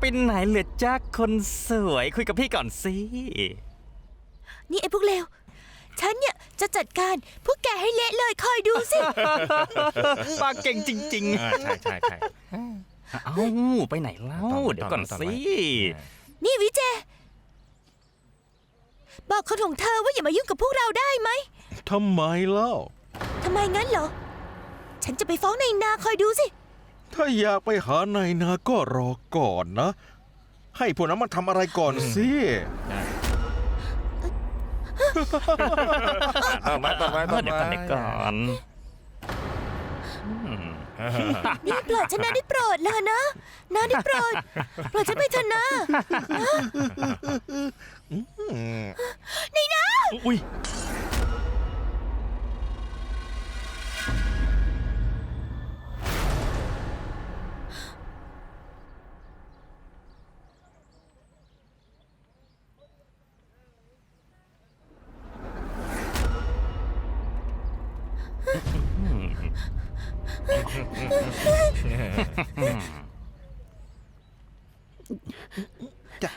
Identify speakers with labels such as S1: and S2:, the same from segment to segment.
S1: ไปไหนเหลือจ้าคนสวยคุยกับพี่ก่อนสิ
S2: นี่ไอ้พวกเลว ฉันเนี่ยจะจัดการพวกแกให้เละเลยคอยดูสิ
S1: ปากเก่งจริง
S3: อ่าใช่ใช่ใช่
S1: ๆเอ้าไปไหนเล่า
S3: ต้อง
S1: เดี๋ยวก่อน
S3: ต้อง
S1: สิ
S2: นี่วิเจ บอกคนของเธอว่าอย่ามายุ่งกับพวกเราได้ไหม
S4: ทำไมเล่า
S2: ทำไมงั้นเหรอ ฉันจะไปฟ้องในายนาคอยดูสิ
S4: ถ้าอยากไปหานายนาก็รอก่อนนะ ให้พวกนั้นมันทำอะไรก่อนสิ
S3: ต่อไปต่อไป
S1: เอ
S3: ต่อ
S1: อเดี๋ยวก่อน
S3: ไป
S1: เดี๋ยวก่อนอืม
S2: นี่โปรดฉันนะได้โปรดเลยนะนะได้โปรดโปรดฉันไปเถอะนะ
S1: อุ้ย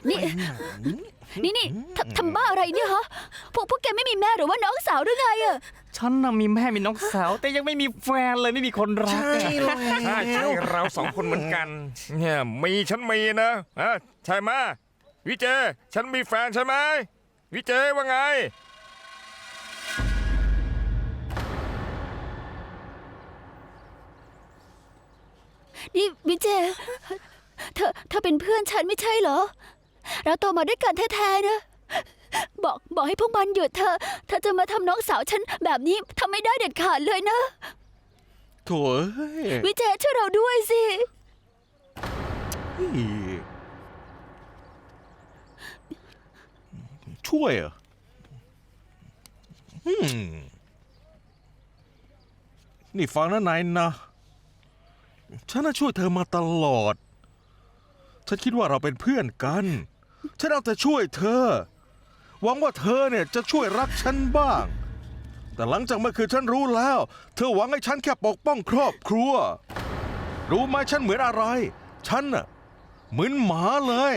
S5: นี่นี่นี่ทำทำบ้าอะไรเนี่ยฮะ พวกพวกแกไม่มีแม่หรือว่าน้องสาวหรือไงอะ
S1: ฉันน่ะมีแม่มีน้องสาว แต่ยังไม่มีแฟนเลยไม่มีคนรักอะ
S3: ใช่ใช่เราสองคนเหมือนกัน เนี่ยมีฉันมีนะอะใช่ไหมะวิเจ ฉันมีแฟนใช่ไหมวิเจว่าไง
S5: นี่วิเจ เธอเธอเป็นเพื่อนฉันไม่ใช่เหรอ เราโตมาด้วยกันแท้ๆนะ บอกบอกให้พวกมันหยุดเธอะเธอจะมาทำน้องสาวฉันแบบนี้ทำไม่ได้เด็ดขาดเลยนะ
S4: โถ่เอ้ย
S5: วิเจช่วยเราด้วยสิ
S4: ช่วยเหรออืมนี่ฟังนะนายนะ ฉันน่ะช่วยเธอมาตลอด ฉันคิดว่าเราเป็นเพื่อนกัน ฉันเอาแต่ช่วยเธอ หวังว่าเธอเนี่ยจะช่วยรักฉันบ้าง แต่หลังจากเมื่อคืนฉันรู้แล้ว เธอหวังให้ฉันแค่ปกป้องครอบครัว รู้ไหมฉันเหมือนอะไร ฉันน่ะเหมือนหมาเลย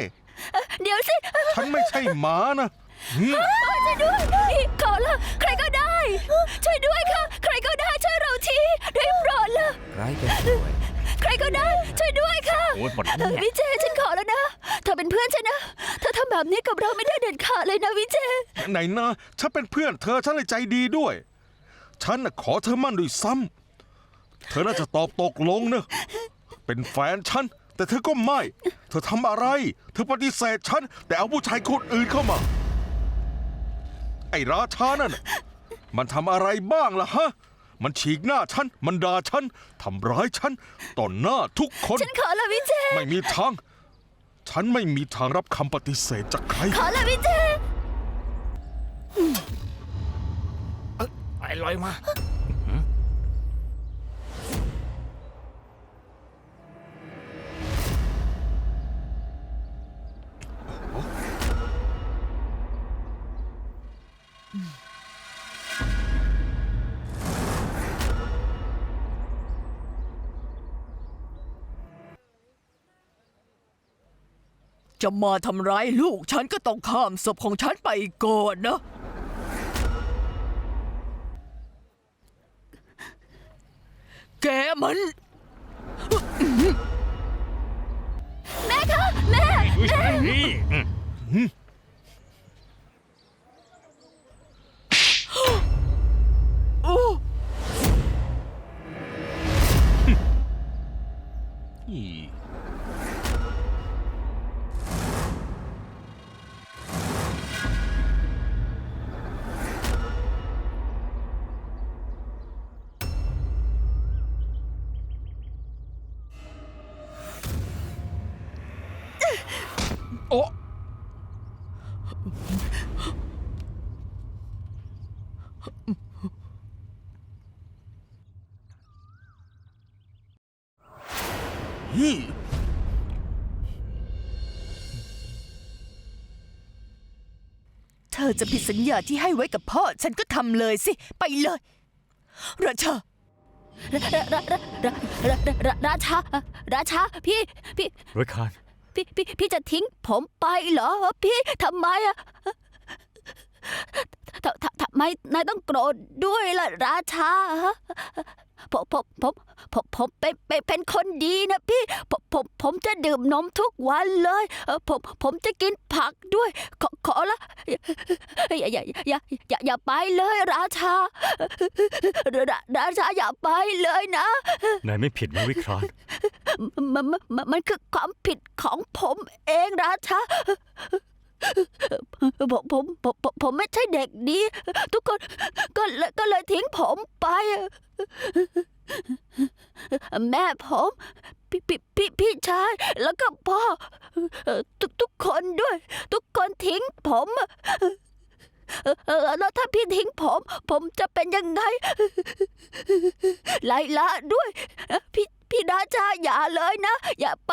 S5: เดี๋ยวสิ
S4: ฉันไม่ใช่หมานะอืม
S5: ช่วยด้วยนี่ขอละใครก็ได้ ช่วยด้วยค่ะ ใครก็ได้ช่วยเราทีได้โปรดละ
S3: ไรกันสวย
S5: ใครก็ได้ ช่วยด้วยค่ะ
S1: โอ้ยหมด
S5: เอ
S1: แล้ว
S5: อ
S1: เนี่ย
S5: วิเจฉันขอแล้วนะ เธอเป็นเพื่อนฉันนะ เธอทำแบบนี้กับเราไม่ได้เด็ดขาดเลยนะวิเจ
S4: ไหนนะฉันเป็นเพื่อนเธอฉันเลยใจดีด้วย ฉันน่ะขอเธอมั่นด้วยซ้ำเธอน่าจะตอบตกลงนะ เป็นแฟนฉัน แต่เธอก็ไม่ เธอทำอะไร เธอปฏิเสธฉัน แต่เอาผู้ชายคนอื่นเข้ามา ไอ้ราชานั่นน่ะมันทำอะไรบ้างล่ะฮะ มันฉีกหน้าฉัน มันด่าฉัน ทำร้ายฉัน ต่อหน้าทุกคน
S5: ฉันขอละวิเจ
S4: ไม่มีทาง ฉันไม่มีทางรับคำปฏิเสธจากใคร
S5: ขอละวิเจ
S3: ไอ้ลอยมา
S6: จะมาทำร้ายลูกฉันก็ต้องข้ามศพของฉันไปก่อนนะ แกมัน
S5: แม่คะแม่
S1: อุ้ยนี่
S6: เธอจะผิดสัญญาที่ให้ไว้กับพ่อ ฉันก็ทำเลยสิ ไปเลยราชา
S5: ราราราราราราราชาราชาพี่ พี่
S1: รวยคาน
S5: พี่พี่พี่จะทิ้งผมไปเหรอ พี่ทำไมอะทททำไมนายต้องโกรธด้วยล่ะราชาฮะ ผมผมผมผมผมเป็นเป็นเป็นคนดีนะพี่ผมผมผมจะดื่มนมทุกวันเลยเออผมผมจะกินผักด้วย ขอขอละอย่าอย่าอย่าอย่าอย่าไปเลยราชาราราชาอย่าไปเลยนะ
S7: นายไม่ผิดนะวิคราน
S5: มันมันมันมันคือความผิดของผมเองราชา ผมผมผมผมไม่ใช่เด็กดีทุกคนก็เลยก็เลยทิ้งผมไป แม่ผมพี่พี่พี่พี่ชาย แล้วก็พ่อทุกทุกคนด้วย ทุกคนทิ้งผมแล้วถ้าพี่ทิ้งผม ผมจะเป็นยังไงไลละด้วย พี่พี่ดาชาอย่าเลยนะ อย่าไป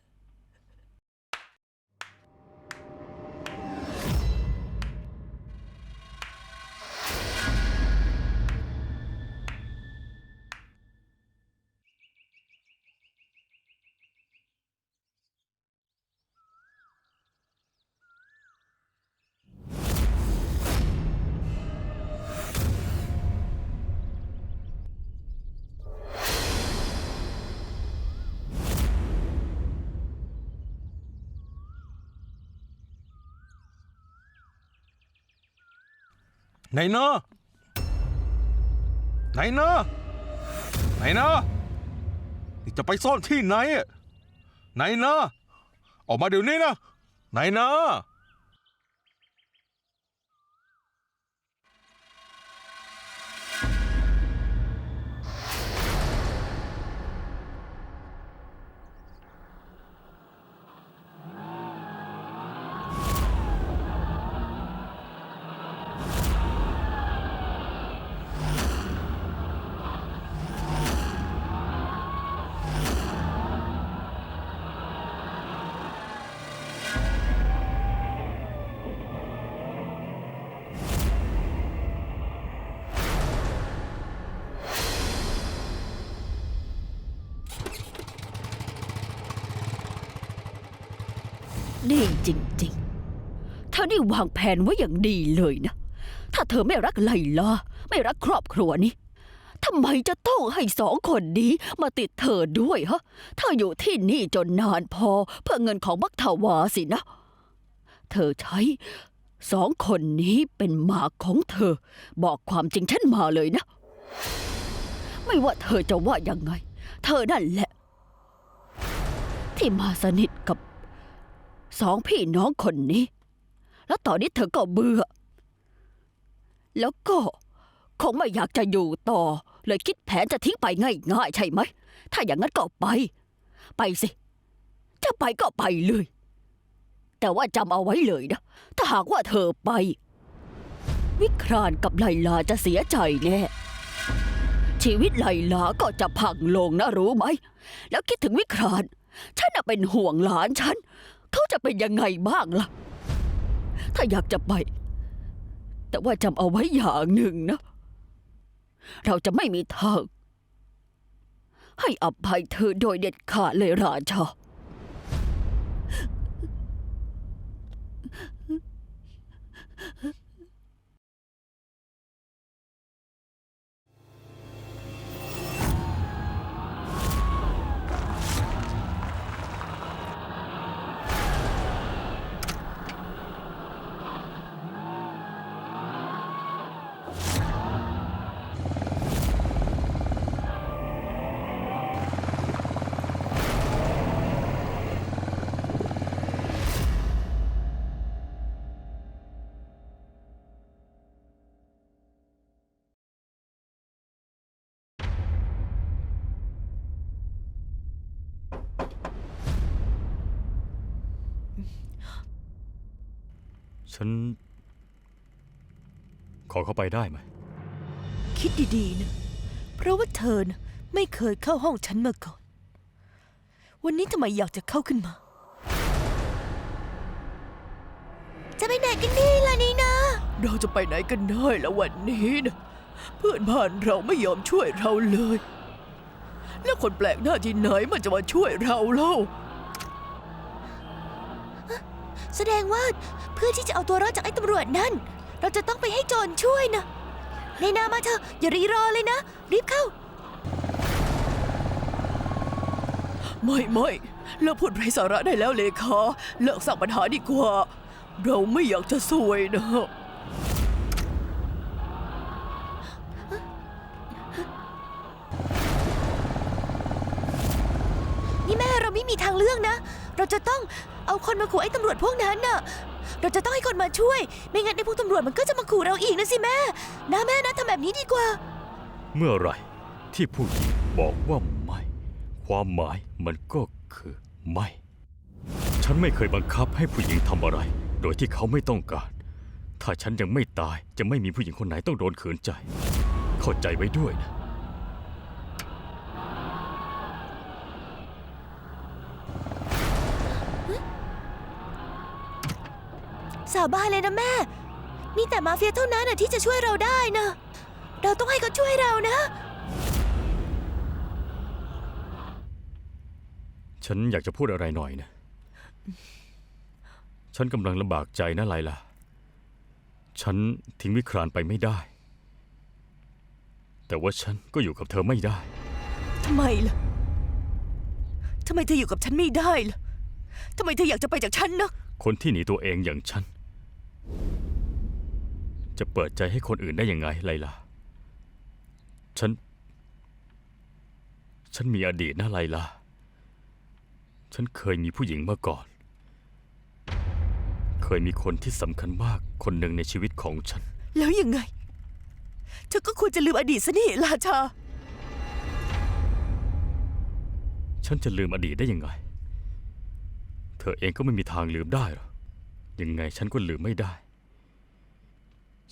S4: ไหนเนาะไหนเนาะไหนเนาะนี่จะไปซ่อนที่ไหนอะไหนเนาะออกมาเดี๋ยวนี้นะไหนเนาะ
S5: นี่จริงๆ เธอได้วางแผนไว้อย่างดีเลยนะ ถ้าเธอไม่รักไลลาไม่รักครอบครัวนี้ทำไมจะต้องให้สองคนนี้มาติดเธอด้วยฮะ เธออยู่ที่นี่จนนานพอเพื่อเงินของมักทาวาสินะ เธอใช้สองคนนี้เป็นหมากของเธอ บอกความจริงฉันมาเลยนะ ไม่ว่าเธอจะว่ายังไง เธอนั่นแหละ ที่มาสนิทกับ สองพี่น้องคนนี้ แล้วตอนนี้เธอก็เบื่อ แล้วก็คงไม่อยากจะอยู่ต่อ เลยคิดแผนจะทิ้งไปง่ายๆใช่ไหม ถ้าอย่างนั้นก็ไป ไปสิ จะไปก็ไปเลย แต่ว่าจำเอาไว้เลยนะ ถ้าหากว่าเธอไป วิครานกับไลลาจะเสียใจแน่ชีวิตไลลาก็จะพังลงนะรู้ไหม แล้วคิดถึงวิคราน ฉันน่ะเป็นห่วงหลานฉัน เขาจะเป็นยังไงบ้างล่ะ ถ้าอยากจะไป แต่ว่าจำเอาไว้อย่างหนึ่งนะ เราจะไม่มีทาง ให้อภัยเธอโดยเด็ดขาดเลยราชา
S7: ฉัน ขอเข้าไปได้ไหม
S6: คิดดีๆนะ เพราะว่าเธอนะไม่เคยเข้าห้องฉันมาก่อน วันนี้ทำไมอยากจะเข้าขึ้นมา
S2: จะไปไหนกันดีล่ะนี่นะ
S6: เราจะไปไหนกันได้ละวันนี้นะเพื่อนบ้านเราไม่ยอมช่วยเราเลย แล้วคนแปลกหน้าที่ไหนมันจะมาช่วยเราเล่า
S2: แสดงว่าเพื่อที่จะเอาตัวรอดจากไอ้ตำรวจนั่น เราจะต้องไปให้โจรช่วยนะในนามาเถอะอย่ารีรอเลยนะ รีบเข้า
S6: ไม่ไม่เลิกพูดไร้สาระได้แล้วเลขาเลิกสร้างปัญหาดีกว่า เราไม่อยากจะซวยนะ
S2: นี่แม่เราไม่มีทางเลือกนะ เราจะต้องเอาคนมาขู่ไอ้ตำรวจพวกนั้นน่ะ เราจะต้องให้คนมาช่วย ไม่งั้นไอ้พวกตำรวจมันก็จะมาขู่เราอีกนะสิแม่นะแม่นะทำแบบนี้ดีกว่า
S7: เมื่อไหรที่ผู้หญิงบอกว่าไม่ ความหมายมันก็คือไม่ ฉันไม่เคยบังคับให้ผู้หญิงทำอะไร โดยที่เขาไม่ต้องการ ถ้าฉันยังไม่ตายจะไม่มีผู้หญิงคนไหนต้องโดนขืนใจ เข้าใจไว้ด้วยนะ
S2: สาบานเลยนะแม่ มีแต่มาเฟียเท่านั้นน่ะที่จะช่วยเราได้นะ เราต้องให้เขาช่วยเรานะ
S7: ฉันอยากจะพูดอะไรหน่อยนะ ฉันกำลังลำบากใจนะไลล่ะ ฉันทิ้งวิครานไปไม่ได้ แต่ว่าฉันก็อยู่กับเธอไม่ได้
S6: ทำไมล่ะ ทำไมเธออยู่กับฉันไม่ได้ล่ะ ทำไมเธออยากจะไปจากฉันนะ
S7: คนที่หนีตัวเองอย่างฉัน จะเปิดใจให้คนอื่นได้ยังไงไลล่ะ ฉัน ฉันมีอดีตนะไลล่ะ ฉันเคยมีผู้หญิงมาก่อน เคยมีคนที่สำคัญมากคนหนึ่งในชีวิตของฉัน
S6: แล้วยังไง เธอก็ควรจะลืมอดีตซะนี่ราชา
S7: ฉันจะลืมอดีตได้ยังไง เธอเองก็ไม่มีทางลืมได้หรอกยังไงฉันก็ลืมไม่ได้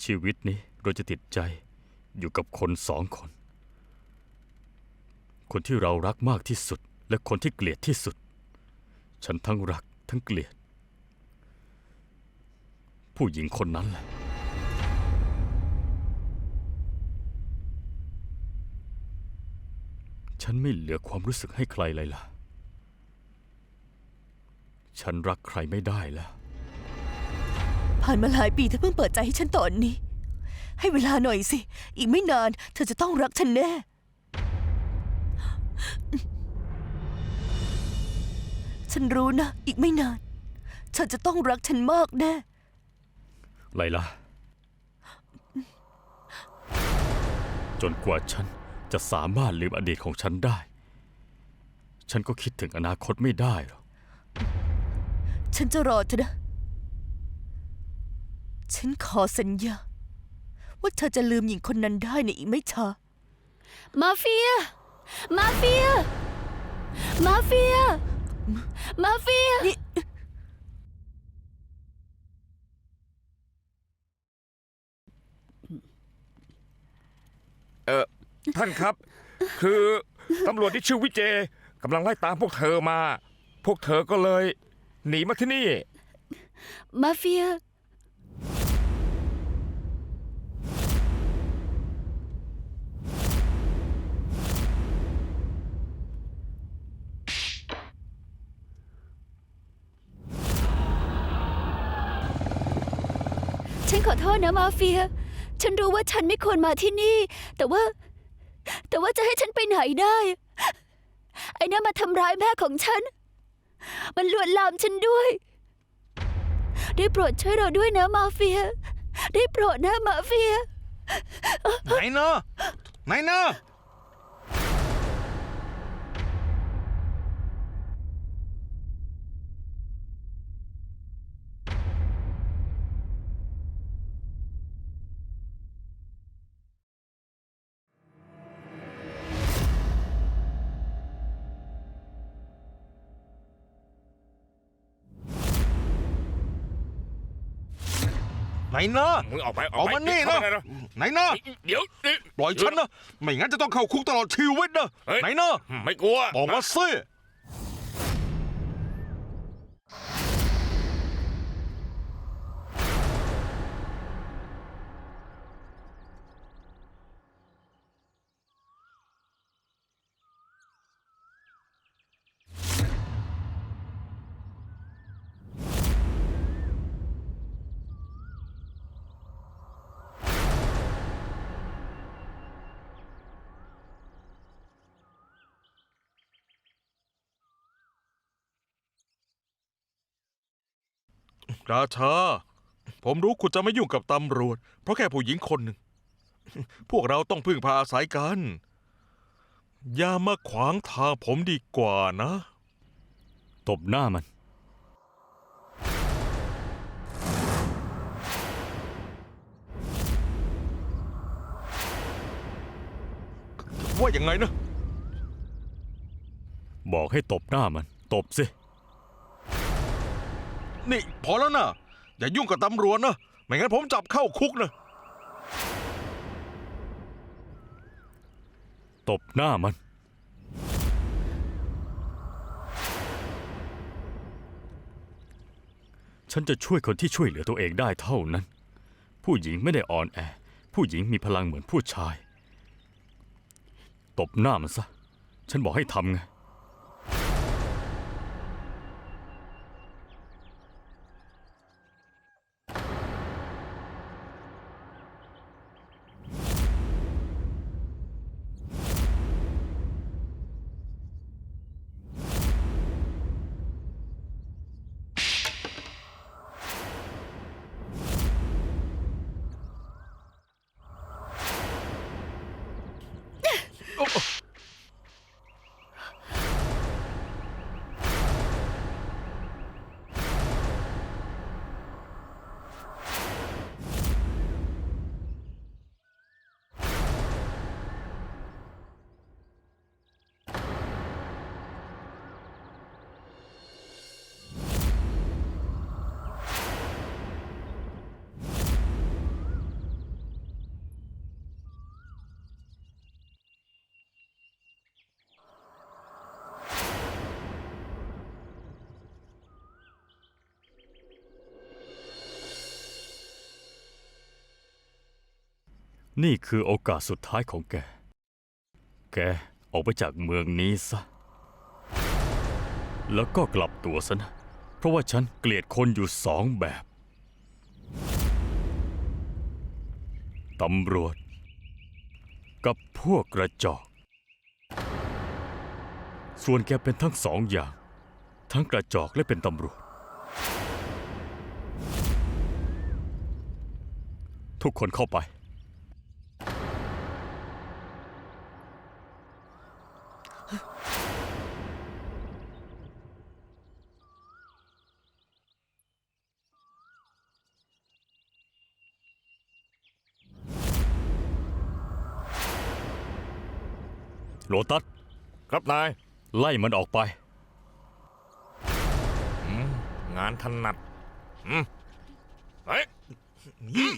S7: ชีวิตนี้เราจะติดใจอยู่กับคนสองคน คนที่เรารักมากที่สุด และคนที่เกลียดที่สุด ฉันทั้งรักทั้งเกลียด ผู้หญิงคนนั้นแหละฉันไม่เหลือความรู้สึกให้ใครเลยล่ะ ฉันรักใครไม่ได้แล้ว
S6: ผ่านมาหลายปีเธอเพิ่งเปิดใจให้ฉันตอนนี้ ให้เวลาหน่อยสิ อีกไม่นานเธอจะต้องรักฉันแน่ ฉันรู้นะ อีกไม่นาน เธอจะต้องรักฉันมากแน่
S7: ไลล่ะจนกว่าฉันจะสามารถลืมอดีตของฉันได้ ฉันก็คิดถึงอนาคตไม่ได้หรอก
S6: ฉันจะรอเธอนะ ฉันขอสัญญา ว่าเธอจะลืมหญิงคนนั้นได้ในอีกไม่ช้า
S5: มาเฟีย มาเฟีย มาเฟีย มาเฟีย
S6: นี่
S3: เออท่านครับ คือตำรวจที่ชื่อวิเจกำลังไล่ตามพวกเธอมา พวกเธอก็เลย หนีมาที่นี่
S5: มาเฟีย โทษนะมาเฟีย ฉันรู้ว่าฉันไม่ควรมาที่นี่ แต่ว่า แต่ว่าจะให้ฉันไปไหนได้ ไอ้นั่นมาทำร้ายแม่ของฉัน มันลวนลามฉันด้วย ได้โปรดช่วยเราด้วยนะมาเฟีย ได้โปรดนะมาเฟีย
S4: ไหนเนอะไหนเนอะ ไหนเนอะ
S3: มึงออกไปอ
S4: เอา
S3: อกไป
S4: มานี่
S3: เข้า
S4: นะ
S3: ไปเลย
S4: ไหนเนอะ
S3: เดี๋ยวนี่
S4: ปล่อยฉันนะ ไม่งั้นจะต้องเข้าคุกตลอดชีวิตนะ
S3: เฮ้ย
S4: ไหนเนอะ
S3: ไม่กลัว
S4: บอกมาสิ ราชา ผมรู้คุณจะไม่ยุ่งกับตำรวจ เพราะแค่ผู้หญิงคนหนึ่ง พวกเราต้องพึ่งพาอาศัยกัน อย่ามาขวางทางผมดีกว่านะ
S7: ตบหน้ามัน
S4: ว่าอย่างไงนะ
S7: บอกให้ตบหน้ามัน ตบสิ
S4: นี่พอแล้วนะอย่ายุ่งกับตำรวจนะไม่งั้นผมจับเข้าคุกนะ
S7: ตบหน้ามัน ฉันจะช่วยคนที่ช่วยเหลือตัวเองได้เท่านั้น ผู้หญิงไม่ได้อ่อนแอ ผู้หญิงมีพลังเหมือนผู้ชาย ตบหน้ามันซะ ฉันบอกให้ทำไง นี่คือโอกาสสุดท้ายของแก แกออกไปจากเมืองนี้ซะ แล้วก็กลับตัวซะนะ เพราะว่าฉันเกลียดคนอยู่สองแบบ ตำรวจ กับพวกกระจอก ส่วนแกเป็นทั้งสองอย่าง ทั้งกระจอกและเป็นตำรวจ ทุกคนเข้าไป โลตัส
S3: ครับนาย
S7: ไล่มันออกไป
S3: งานถนัดอืมเฮ้ยนี่